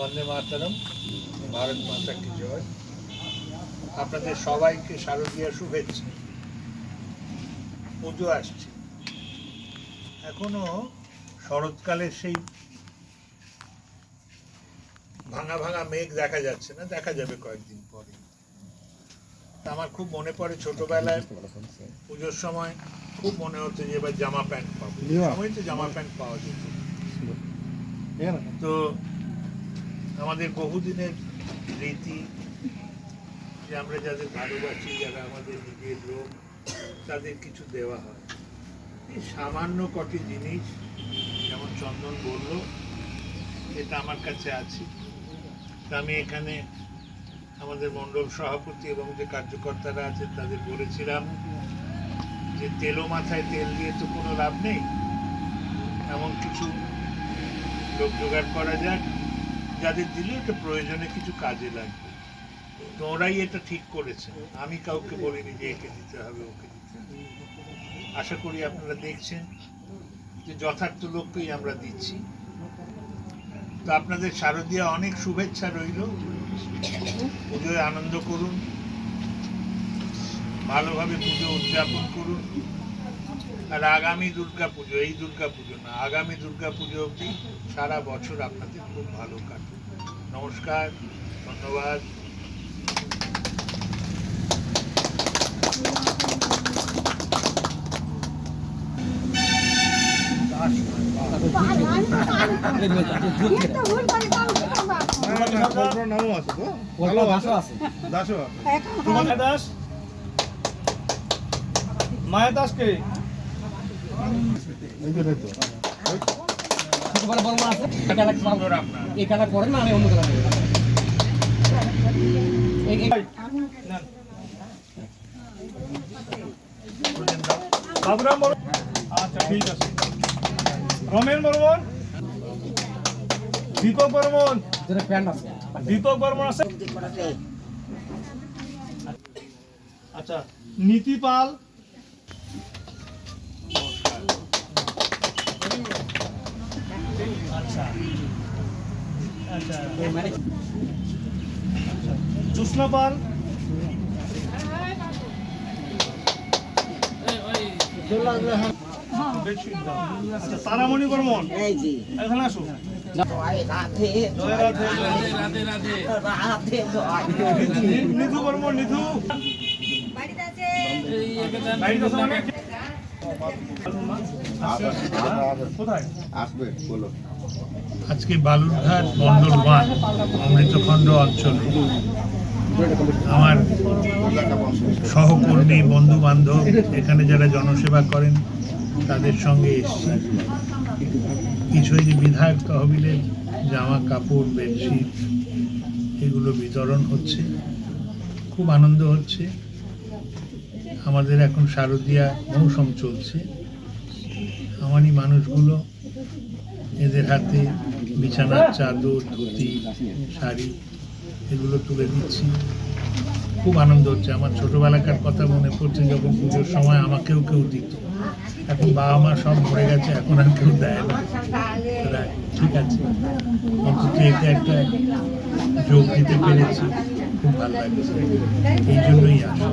বন্দে মাতারম ভারত মাতা কি জয়। আপনাদের সবাইকে শারদীয় শুভেচ্ছা। পুজো আসছে। এখনও শরৎকালের সেই ভাঙা ভাঙা মেঘ দেখা যাচ্ছে না দেখা যাবে কয়েকদিন পরে। তা আমার খুব মনে পড়ে ছোটবেলায় পুজোর সময় খুব মনে হতো যে এবার জামা প্যান্ট পাবো। সময় তো জামা প্যান্ট পাওয়া যেত। তো আমাদের বহুদিনের রীতি যে আমরা যাদের ভালোবাসি, যারা আমাদের নিজের লোক, তাদের কিছু দেওয়া হয়। এই সামান্য কটি জিনিস, যেমন চন্দন বলল, এটা আমার কাছে আছে। তা আমি এখানে আমাদের মণ্ডল সভাপতি এবং যে কার্যকর্তারা আছেন, তাদের বলেছিলাম যে তেলো মাথায় তেল দিয়ে তো কোনো লাভ নেই। এমন কিছু লোক জোগাড় করা যাক। যাদের দিলে এটা প্রয়োজনে কিছু কাজে লাগবে। তো ওরাই এটা ঠিক করেছে। আমি কাউকে বলিনি যে একে দিতে হবে, ওকে দিতে হবে। আশা করি আপনারা দেখছেন যে যথার্থ লোককেই আমরা দিচ্ছি। তো আপনাদের শারদীয়া অনেক শুভেচ্ছা রইল। পুজোয় আনন্দ করুন। ভালোভাবে পুজো উদযাপন করুন। আর আগামী দুর্গা পুজো, এই দুর্গা পুজো না, আগামী দুর্গা পুজো অবধি সারা বছর আপনাদের খুব ভালো কাটুক। নমস্কার, ধন্যবাদ। মায়া দাস কে? এই পরে না আমি অন্য বর্মন আচ্ছা ঠিক আছে রমেন বর্মন দীপক বর্মন দীপক বর্মন আছে আচ্ছা নীতি পাল আচ্ছা পাল। আচ্ছা তারামণি বর্মন। এই জি। এখানে আসো। নিধু বর্মন নিধু। বাড়িতে আছে। আজকে বালুরঘাট মন্ডল ওয়ান, অমৃতখণ্ড অঞ্চলে। আমার সহকর্মী বন্ধু বান্ধব এখানে যারা জনসেবা করেন, তাদের সঙ্গে এসছি। কিছু যে বিধায়ক তহবিলের জামা কাপড়, বেডশিট, এগুলো বিতরণ হচ্ছে। খুব আনন্দ হচ্ছে। আমাদের এখন শারদীয়া মৌসুম চলছে। আমারই মানুষগুলো এদের হাতে বিছানার চাদর, ধুতি, শাড়ি এগুলো তুলে দিচ্ছি। খুব আনন্দ হচ্ছে। আমার ছোটবেলাকার কথা মনে পড়ছে যখন পুজোর সময় আমাকেও কেউ দিত। এখন বাবা মা সব মরে গেছে, এখন আর কেউ দেয় না। ঠিক আছে। অন্তত এতে একটা যোগ দিতে পেরেছি। খুব ভালো লাগছে এই জন্যই আসা